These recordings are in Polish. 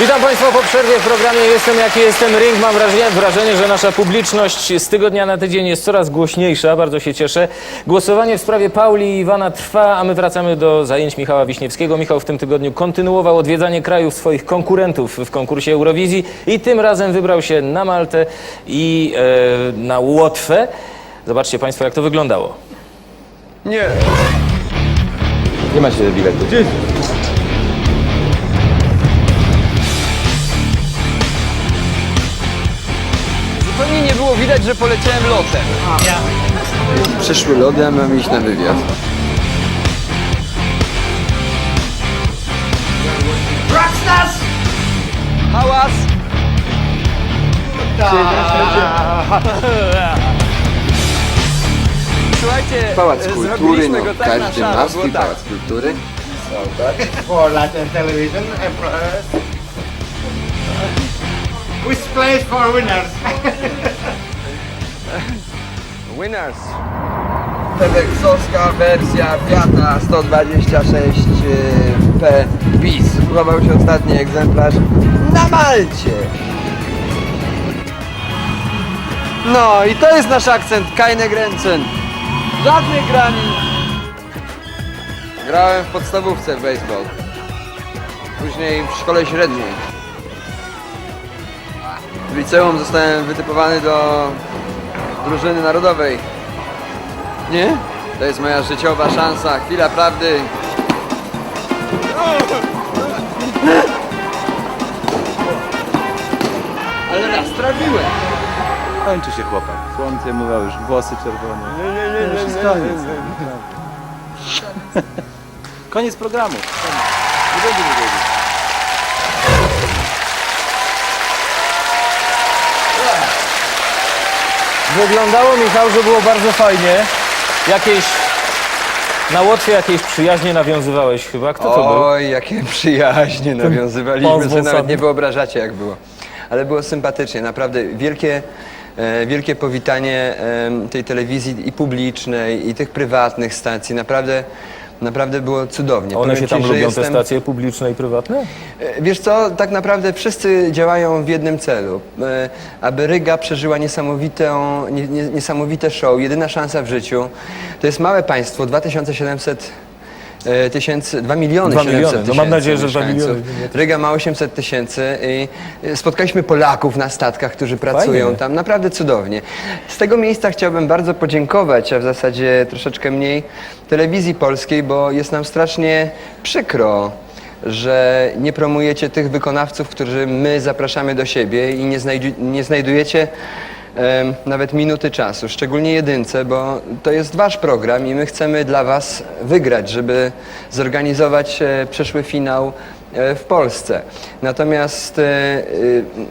Witam Państwa po przerwie w programie Jestem jaki jestem ring. Mam wrażenie, wrażenie, że nasza publiczność z tygodnia na tydzień jest coraz głośniejsza. Bardzo się cieszę. Głosowanie w sprawie Pauli i Iwana trwa, a my wracamy do zajęć Michała Wiśniewskiego. Michał w tym tygodniu kontynuował odwiedzanie krajów swoich konkurentów w konkursie Eurowizji i tym razem wybrał się na Maltę i e, na Łotwę. Zobaczcie Państwo, jak to wyglądało. Nie. Nie macie biletu. Zupełnie widać, że poleciałem lotem. Przyszły lody, a mam iść na wywiad. Hałas! Słuchajcie, Pałac Kultury, zrobiliśmy no go tak na każdy szaro, ma było tak. Pałac Kultury. for Latin television. uh, Which place for winners? Winners! Teweksowska wersja Fiata 126P PiS. Próbował się ostatni egzemplarz na Malcie. No i to jest nasz akcent, keine Grenzen. Żadnych granic. Grałem w podstawówce w baseball. Później w szkole średniej. W liceum zostałem wytypowany do drużyny narodowej. Nie? To jest moja życiowa szansa, chwila prawdy. Ale raz trafiłem. Kończy się chłopak. Słońce mówią już, włosy czerwone. Nie, nie, nie, nie, jest koniec. Koniec programu. Nie będzie długiego. Wyglądało, Michał, że było bardzo fajnie. Jakieś... Na Łotwie jakieś przyjaźnie nawiązywałeś chyba. Kto to był? Oj, jakie przyjaźnie nawiązywaliśmy, z że nawet nie wyobrażacie jak było. Ale było sympatycznie, naprawdę wielkie, e, wielkie powitanie tej telewizji i publicznej, i tych prywatnych stacji. Naprawdę, naprawdę było cudownie. One Powiem się ci, tam że lubią, te jestem- stacje publiczne i prywatne? E, Wiesz co, tak naprawdę wszyscy działają w jednym celu. E, Aby Ryga przeżyła niesamowitą, nie, nie, niesamowite show, jedyna szansa w życiu. To jest małe państwo, 2700 e, tysięcy, 2 miliony Dwa 700 miliony. No mam tysięcy nadzieję, że dwa mieszkańców. miliony. Ryga ma 800 tysięcy i e, spotkaliśmy Polaków na statkach, którzy pracują Fajnie. tam. Naprawdę cudownie. Z tego miejsca chciałbym bardzo podziękować, a w zasadzie troszeczkę mniej telewizji polskiej, bo jest nam strasznie przykro, że nie promujecie tych wykonawców, którzy my zapraszamy do siebie i nie, znajdu, nie znajdujecie nawet minuty czasu, szczególnie jedynce, bo to jest wasz program i my chcemy dla was wygrać, żeby zorganizować e, przyszły finał e, w Polsce. Natomiast e, e,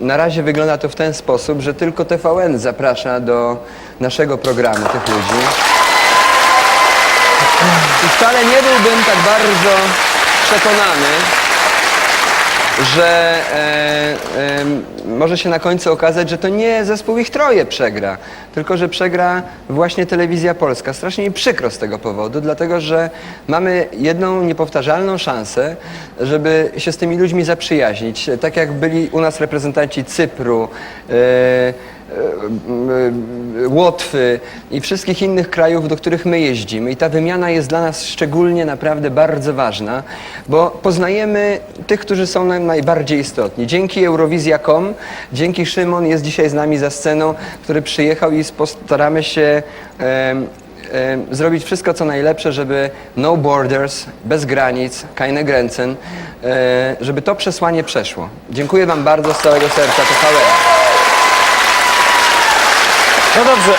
na razie wygląda to w ten sposób, że tylko TVN zaprasza do naszego programu tych ludzi. I wcale nie byłbym tak bardzo przekonany, że e, e, może się na końcu okazać, że to nie zespół ich troje przegra, tylko że przegra właśnie telewizja polska. Strasznie mi przykro z tego powodu, dlatego że mamy jedną niepowtarzalną szansę, żeby się z tymi ludźmi zaprzyjaźnić. Tak jak byli u nas reprezentanci Cypru, e, Łotwy i wszystkich innych krajów, do których my jeździmy. I ta wymiana jest dla nas szczególnie naprawdę bardzo ważna, bo poznajemy tych, którzy są nam najbardziej istotni. Dzięki Eurowizja.com, dzięki Szymon jest dzisiaj z nami za sceną, który przyjechał i postaramy się zrobić wszystko, co najlepsze, żeby no borders, bez granic, keine Grenzen, e, żeby to przesłanie przeszło. Dziękuję Wam bardzo z całego serca. To. No dobrze.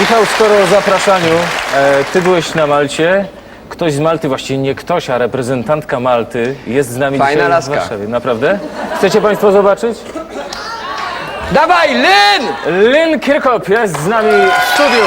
Michał, skoro o zapraszaniu, e, ty byłeś na Malcie. Ktoś z Malty, właściwie nie ktoś, a reprezentantka Malty jest z nami Fajna dzisiaj laska. w Warszawie. Naprawdę? Chcecie Państwo zobaczyć? Dawaj, Lyn! Lynn Kirkop jest z nami w studiu.